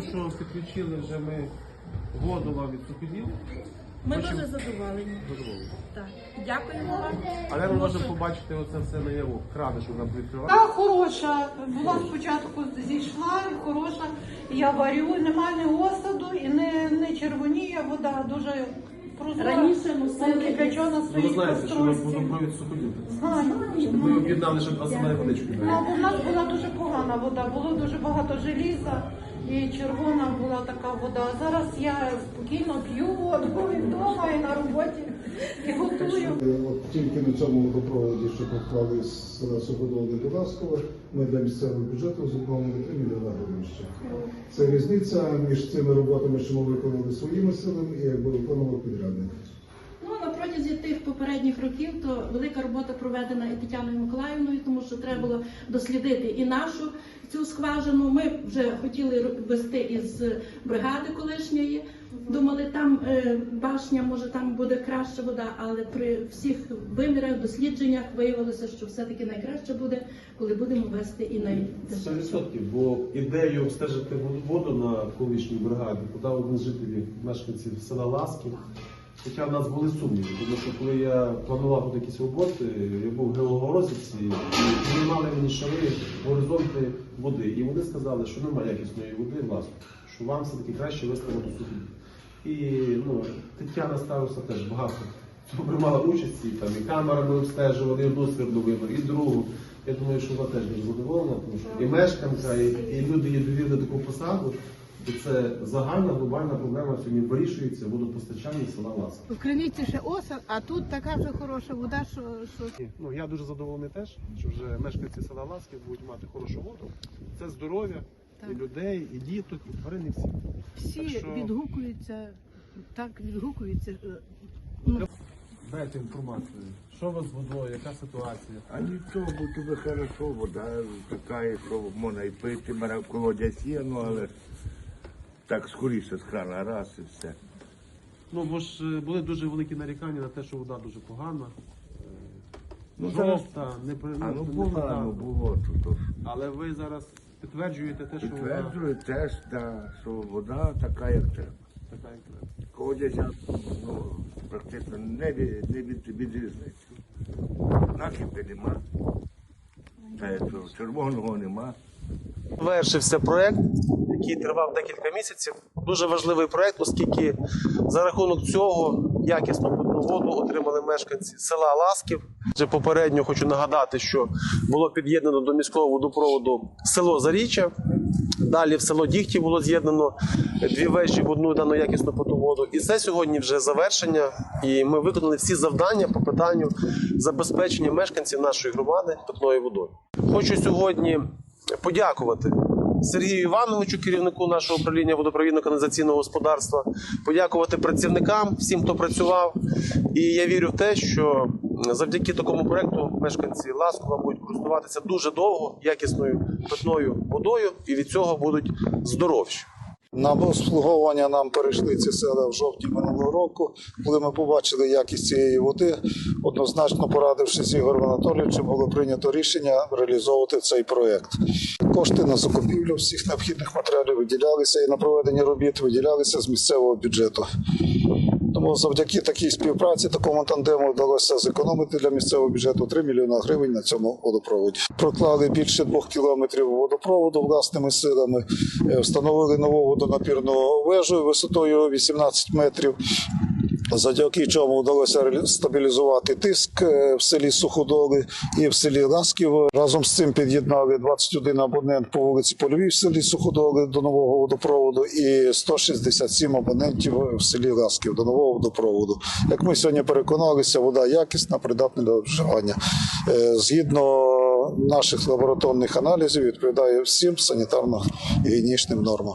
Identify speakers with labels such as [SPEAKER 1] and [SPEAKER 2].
[SPEAKER 1] тішиться, що підключили вже ми воду вам від сухидів.
[SPEAKER 2] Ми
[SPEAKER 1] Хочемо-
[SPEAKER 2] дуже задоволені.
[SPEAKER 1] Задоволені.
[SPEAKER 2] Так. Дякуємо вам.
[SPEAKER 1] Але ми можемо побачити оце все наяву. Крани, що нам відкривають.
[SPEAKER 3] Та хороша. Була спочатку зійшла, хороша. Я варю, немає ні осаду і не, не червоніє вода, дуже прозора.
[SPEAKER 2] Раніше носили
[SPEAKER 3] кипячона
[SPEAKER 1] Ну, ви
[SPEAKER 3] стоїть
[SPEAKER 1] знаєте, що ми
[SPEAKER 3] каструльці.
[SPEAKER 1] водопровід сухидів.
[SPEAKER 3] Знаю.
[SPEAKER 1] Ми об'єднали, щоб вас має водичку.
[SPEAKER 3] Ну, бо нас була дуже погана вода, було дуже багато желіза і червона була така вода. Зараз я спокійно п'ю воду і вдома, і на роботі, і готую.
[SPEAKER 4] От тільки на цьому водопроводі, що поклали з Суходоли до Ласково, ми для місцевого бюджету зекономили 3 мільйона гривень ще. Це різниця між цими роботами, що ми виконали своїми силами і якби виконував підрядник.
[SPEAKER 2] Ну, на протязі тих попередніх років то велика робота проведена і Тетяною Миколаївною, тому що треба було дослідити і нашу цю скважину. Ми вже хотіли вести із бригади колишньої. Думали, там е, башня, може там буде краща вода, але при всіх вимірах, дослідженнях виявилося, що все-таки найкраще буде, коли будемо вести і найдешевше.
[SPEAKER 1] 100%, бо ідею обстежити воду на колишній бригаді подав один з жителів мешканців села Ласки. Хоча в нас були сумніви, тому що коли я планував якісь роботи, я був в геологорозвідці, і знімали мені шари горизонти води. І вони сказали, що немає якісної води власне, що вам все-таки краще вести воду сухі. І ну, Тетяна Староса теж багато приймала участь, і там і камерами обстежували, і одну свердловину, і другу. Я думаю, що вона теж буде задоволена, тому що і мешканка, і, і люди її довірили таку посаду. І це загальна глобальна проблема сьогодні вирішується водопостачання села Ласка.
[SPEAKER 5] В криниці ще осад, а тут така вже хороша вода, що, що
[SPEAKER 1] Ну я дуже задоволений теж, що вже мешканці села Ласки будуть мати хорошу воду. Це здоров'я і людей, і діток, і тварин, і всіх.
[SPEAKER 5] всі
[SPEAKER 1] Так що-
[SPEAKER 5] відгукуються, так відгукуються. е, Ну,
[SPEAKER 1] Дайте інформацію, що у вас з водою, яка ситуація?
[SPEAKER 6] А нічого, бо тебе хорошо, вода така, що можна і пити, мене в колодязь є, ну але так скоріше з крана, раз і все.
[SPEAKER 1] Ну бо ж е, були дуже великі нарікання на те, що вода дуже погана, е,
[SPEAKER 6] Ну, зараз-
[SPEAKER 1] жовта, не при-
[SPEAKER 6] А ну погано було тут. ось.
[SPEAKER 1] Але ви зараз підтверджуєте те, що вода
[SPEAKER 6] Підтверджую теж, да, що вода така, як треба.
[SPEAKER 1] така, як треба.
[SPEAKER 6] Колодязя ну, практично не, від, не від, відрізниця. Накипи нема. Та як то, червоного нема.
[SPEAKER 1] Завершився проект, який тривав декілька місяців. Дуже важливий проект, оскільки за рахунок цього якісну питну воду отримали мешканці села Ласків. Вже попередньо хочу нагадати, що було під'єднано до міського водопроводу село Заріччя. Далі в село Дігті було з'єднано дві вежі в одну дану якісну питну воду. І це сьогодні вже завершення. І ми виконали всі завдання по питанню забезпечення мешканців нашої громади питною водою. Хочу сьогодні подякувати Сергію Івановичу, керівнику нашого управління водопровідно-каналізаційного господарства, подякувати працівникам, всім, хто працював. І я вірю в те, що завдяки такому проекту мешканці Ласкова будуть користуватися дуже довго якісною питною водою, і від цього будуть здоровші.
[SPEAKER 7] На обслуговування нам перейшли ці села в жовтні минулого року. Коли ми побачили якість цієї води, однозначно порадившись з Ігорем Анатолійовичем, було прийнято рішення реалізовувати цей проект. Кошти на закупівлю всіх необхідних матеріалів виділялися і на проведення робіт виділялися з місцевого бюджету. Тому завдяки такій співпраці, такому тандему вдалося зекономити для місцевого бюджету 3 мільйони гривень на цьому водопроводі. Проклали більше двох кілометрів водопроводу власними силами, е, встановили нову водонапірну вежу висотою 18 метрів. Завдяки чому вдалося стабілізувати тиск е, в селі Суходоли і в селі Ласків. Разом з цим під'єднали 21 абонент по вулиці Польовій в селі Суходоли до нового водопроводу і 167 абонентів в селі Ласків до нового водопроводу. Як ми сьогодні переконалися, вода якісна, придатна для вживання. Е, Згідно наших лабораторних аналізів, відповідає всім санітарно-гігієнічним нормам.